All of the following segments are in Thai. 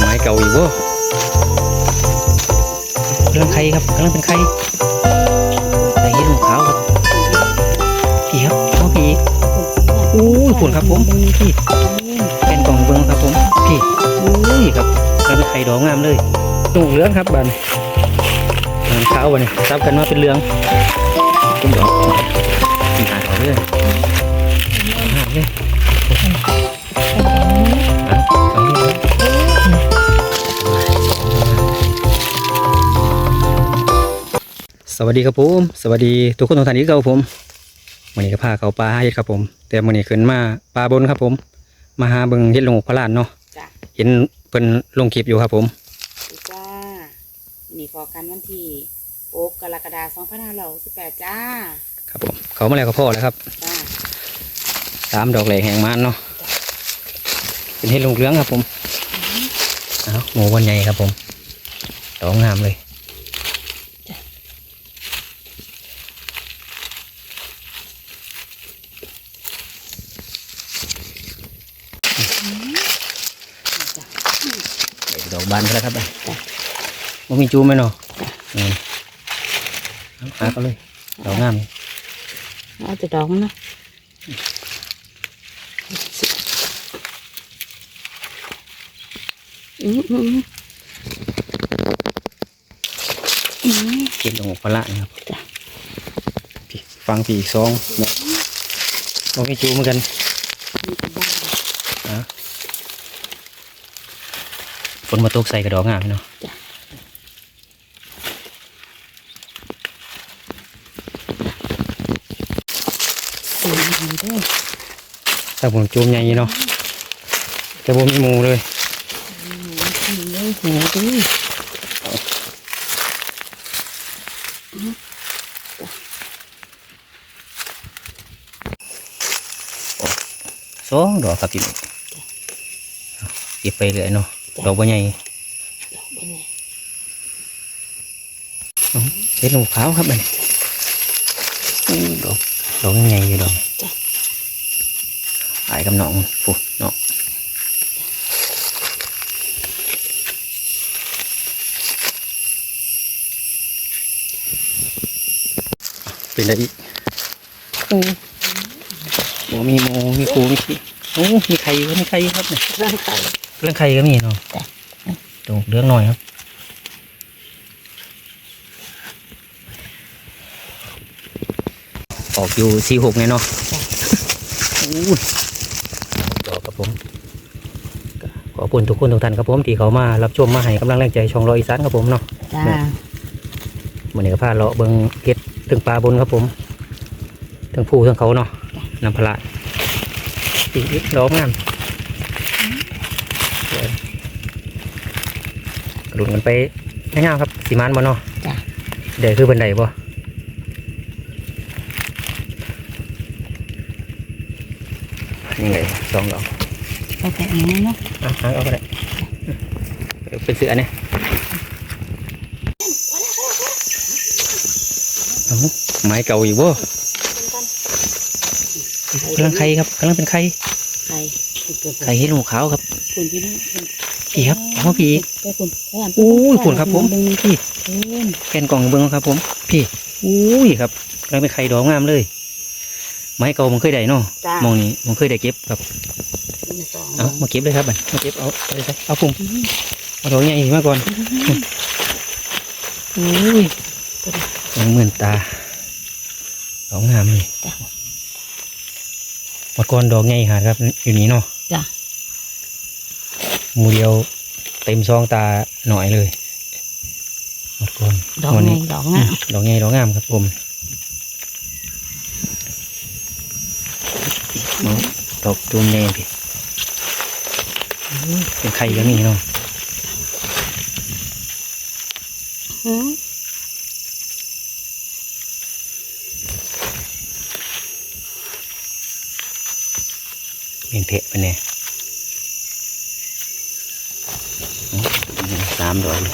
ไม้เก่าอีกบ่กำลังไข่ครับกำลังเป็นไข่ไข่ยี่หลงขาวครับพี่ครับเอาพี่อู้ยผุนครับผมพี่แกนกล่องเบิ้งครับผมพี่อุ้ยครับกำลังเป็นไข่ดอกงามเลยลูกเหลืองครับบันหางขาวบันนี้ซับกันมาเป็นเหลืองเป็นดอกกินหาเขาเลยหาเลย สวัสดีครับผมสวัสดีทุกคนทุกท่านที่เก่าผมวันนี้ก็พาเขาปลาหาเห็ดครับผม แต่วันนี้ขึ้นมาปลาบนครับผม มาหาเบิ่งเห็ดลงพระลานเนาะจ้ะเห็นเพิ่นลงคลิปอยู่ครับผมดูจ้านี่พอกันวันที่โอ๊กกรกฎาคม2568จ้า ครับผมเขามาแล้วก็พ่อแล้วครับจ้าสามดอกแหลกแหงมันเนาะเป็นเห็ดลงเหลืองครับผมเอาหมูวันใหญ่ครับผมดอกงามเลยเดี๋ยวดอกบานก็แล้วครับมันมีจูมไหมเนาะอืมเอาหาก็เลยดอกงามเลยเอาแต่ดอกมันเนาะอืมอืมอืมอืมเก็บลงพละนะครับจ้ะพี่ฟังพี่อีกสองเนี่ยลองให้จูเหมือนกันนี่ก็บ้า นะฝ นมาตกใส่กระดอกงามเนาะจ้ะสีดีด้วยแต่ผมจูมใหญ่อยู่เนาะแต่ผมมีหมูเลยสีเลยหัวด้วยสองดอกครับพี่น้องเก็บไปเรื่อยเนาะ ดอกบัวใหญ่เป็นไงอื้อเห็ดลงขาวครับมันอื้อดอกดอกใหญ่อยู่ดอกหายกับน้องฟูเนาะเป็นอะไรอีกอื้อโอ้มีหมูมีปูมีขี้โอ้มีไข่อยู่มีไข่อยู่ครับเนี่ย ร่างกายเรื่องไข่ก็มีเนาะจ้ะตรงเรื่องหน่อยครับออกอยู่สี่หกไงเนาะอู้ยดอกครับผมก็ขอบคุณทุกคนทุกท่านครับผมที่เขามารับชมมาให้กำลังแรงใจช่องรออีสานครับผมเนาะจ้าวันนี้ก็พาเลาะเบิงเก็ดถึงปลาบนครับผมทั้งผู้ทั้งเขาเนาะนำพละปีกดอกงามสวย กระดุนกันไปง่ายๆครับสีมันบ่เนาะจ้าเดี๋ยวคือบันไดบ่นี่ไงสองดอกไปแต่อันนี้เนาะเอาหางเอาก็ได้เดี๋ยวเป็นเสือเนี่ยเอาไม้เก่าอยู่บ่กำลังไข่ครับกำลังเป็นไข่ไข่เกิดไข่เห็ดหมูขาวครับคุณพี่น้อง คุณพี่ครับเอาพี่อีกไปคุณไปอ่านอู้ยผุนครับผมเบิ่งพี่คุณแกนกล่องเบิ้งครับ ผมพี่อุ้ยครับกำลังเป็นไข่ดอกงามเลย ไม้เก่ามันเคยได้เนาะจ้ามองนี้มันเคยได้เก็บครับมีสองเอามาเก็บเลยครับบัดมาเก็บเอาเอาเลยครับเอาปุ่มเอาดอกใหญ่มาก่อนอุ้ยยังเหมือนตาดอกงามเลยมาก่อนดอกใหญ่หาดครับอยู่นี่เนาะจ้า หมูเดียวเต็มซองตาหน่อยเลยหมดก่อนดอกวันไงนี้ดอกงามดอกใหญ่ดอกงามครับผมเอาดอกตูมแดงพี่อุ้ยเป็นไข่ก็มีเนาะอืมเป็นเพะไปเนี่ยสามดอกเลย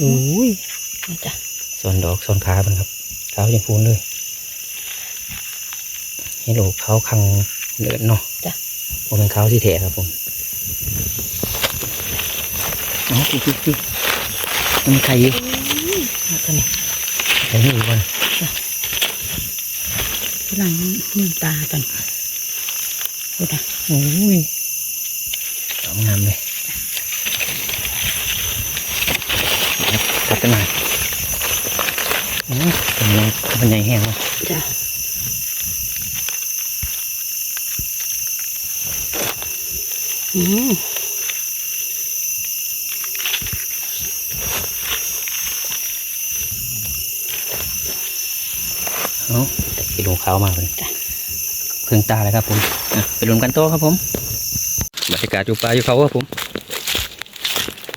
อุ้ยนี่จ้ะสส่วนดอกส่วนขามันครับขาวยังพูนเลยให้โลกขาวคังเหลือนเนาะจ้ะผมเป็นขาวที่แท้ครับผมอ๋อพี่พี่พี่มันมีไข่อยู่เอาตัวนี้ไข่ไม่อยู่ก่อน กำลังน้ำตากันดูนะโอ้ยสองงามเลยตัดกันหน่อยอืมเป็นไงเป็นไงแห้งเนาะจ้ะอืม เอ้า ไปดูขาวมากเลยเพิ่งตาเลยครับผมอะไปลุ้นกันโตอครับผมบรรยากาศอยู่ป่าอยู่เขาครับผม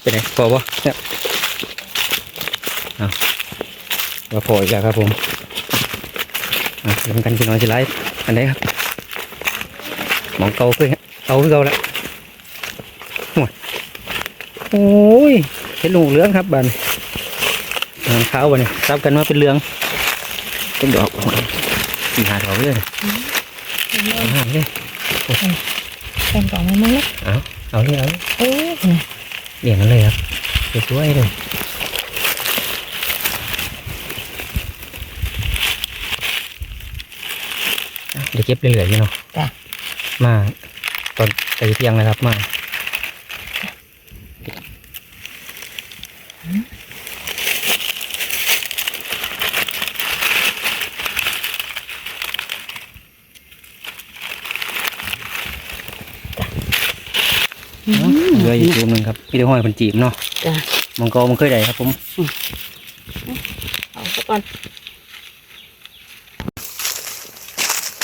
เป็นไงพอปะเนี่ยเอาว่าพออีกแล้วครับผมอะลุ้นกันพี่น้อยจะไลฟ์อันไหนครับหมองเก่าเพื่อนเก่าคือเก่าแล้วโอ้ยโอ้ยเห็นลูกเหลืองครับบันหางขาวบันซับกันมาเป็นเหลืองเป็นดอก สี่หาดอกเลยเอาหาเลยเป็นกล่องมันมั้งเอาเอาเลยเอาเลยโอ้ยนี่เลี้ยงมันเลยครับสวยเลยเดี๋ยวเก็บเรื่อยๆอยู่เนาะมาตอนไปเที่ยงนะครับมา เหลืออยู่ตัวหนึ่งครับพี่เดี๋ยวห้อยเป็นจีบเนาะจ้ะมังกรมันเคยได้ครับ ผมเอาสักก่อน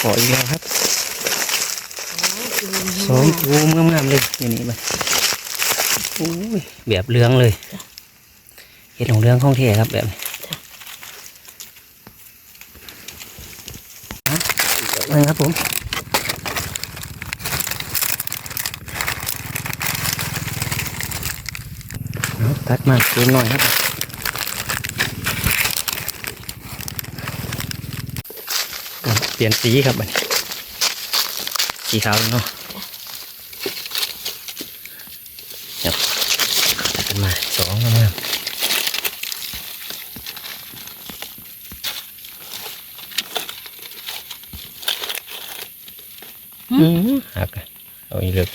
ขออีกแล้วครับสองตัวงามๆเลยอย่างนี้ไปโอ้ยแบบเหลืองเลยเห็ดของเหลืองของเทครับแบบนี้อะนี่ครับผมเอา ตัดมาเติมหน่อยครับอะเปลี่ยนสีครับบัดนี้สีขาวเนาะครับตัดกันมาสองงามๆอืมหักอะเอาอีกเลย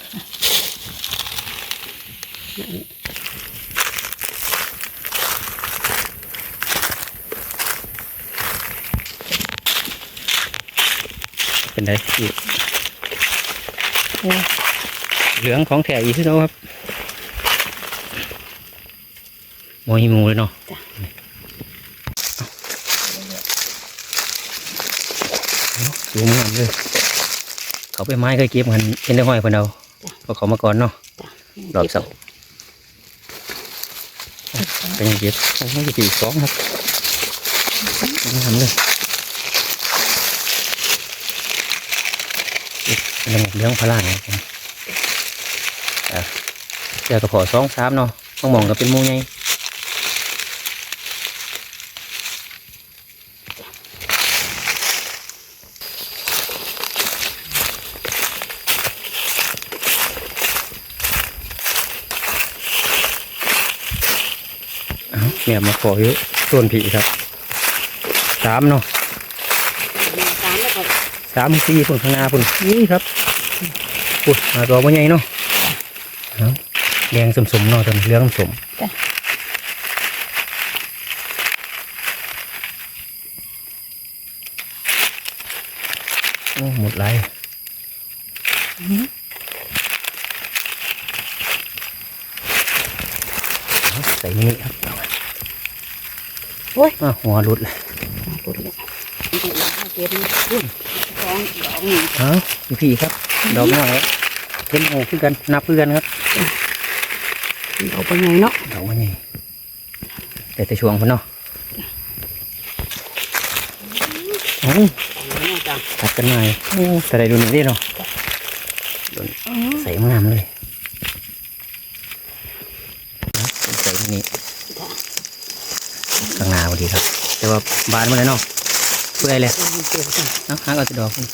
เป็นไรอีกโอ้เหลืองของแถอีกคือเขาครับโมหิมูเลยเนาะสูงงามเลยเขาไปไม้เคยเก็บมันเป็นได้ห้อยคนเอาเพราะเขามาก่อนเนาะดอกสับเป็นยังเก็บโอ้ยจะปีสองครับงามเลยเป็ นระบบเลี้ยงพลานครับผมเจอกระพาะสองสามเนาะต้องมองก็เป็นมูไงเนี่ยมาขออยู่ส่วนผีครับสามเนาะ สามสี่พุ่นข้างหน้าพุ่นนี่ครับพุ่นมาตัวมันใหญ่เนาะเอาแดงสมๆเนาะตัวนี้เหลืองสมโอ้หมดไรเอาใส่มินิครับโอ้ยอะหัวหลุดเลยปุดเลยนี่เราเอาเก็บนี่พุ่นส องดอกนี่เอาพี่พี่ครับ ดอกน้อยครับเห็นโอ้คือกัน นับคือกันครับเอาไปไงเนาะดอกมันใหญ่แต่แต่ช่วงพุ่นเนาะโอ้เอาไว้เนาะจ้ะตัดกันหน่อยโอ้แต่ได้ดูหนึ่งได้เนาะโดนใส่งามเลยนะใส่ที่นี่ข้างหน้าพอดีครับว่าบานมาเลยเนาะ เปื่อยเลยเป็นเปลือกจ้ะเนาะหางเอาแติดอกพุ่น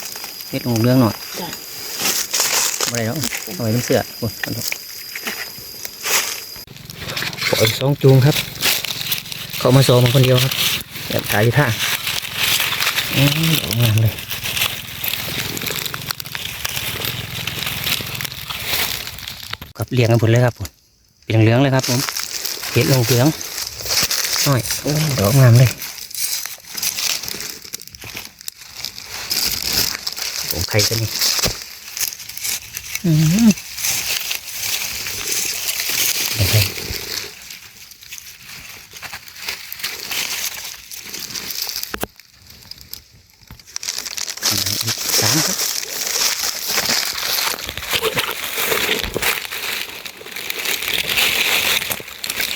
เฮ็ดของเรื่องหน่อยจ้ะบ่ได้หรอกเอาไว้เป็นเสื้อพุ่นเอาดอกปล่อยสองจูงครับ เขามาโซมาคนเดียวครับแบบขายอยู่ท่าอืมดอกงามเลยครับเลี้ยงกันหมดเลยครับผมเป็นเหลืองๆเลยครับผมเห็ดลงเหลืองน้อยโอ้ยดอกงามเลย ผมใครกันนี่อืมโอเคอีกสามครับ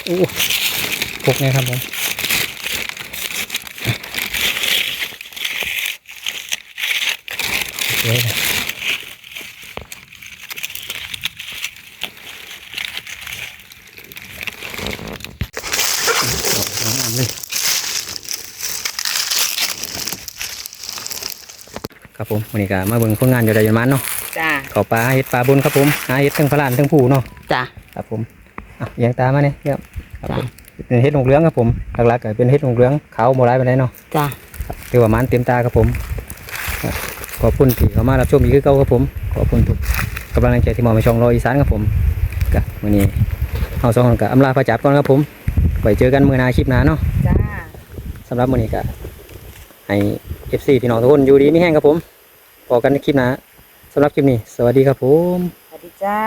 โอ้พกไงครับผมสวยเลย สวยงามเลย ครับผมวันนี้ก็มาเบิ่งผลงานอยู่ได้ยันมันเนาะจ้าเขาปลาเห็ดปลาบนครับผมหาเห็ดทั้งพลานทั้งผู้เนาะจ้าครับผมอะเอียงตามมาเนี่ยครับครับจ้ะผมเป็นเห็ดหงเหลืองครับผมหลักๆก็เป็นเห็ดหงเหลืองขาวโมไรไปไหนใดเนาะจ้าครับถือว่ามันเต็มตาครับผมครับขอบคุณที่เข้ามารับชมอีกคือเก่าครับผมขอบคุณทุกกำลังใจที่มอบให้ช่องรออีสานครับผมกับวันนี้เอาสองคนกับอำลาพระจับก่อนครับผมไว้เจอกันมือหนาคลิปหน้าเนาะจ้าสำหรับมื้อนี้ก็ ให้ FC พี่น้องทุกคนอยู่ดีไม่แห้งครับผมพอกันในคลิปหน้าสำหรับคลิปนี้ สวัสดีครับผม สวัสดีจ้า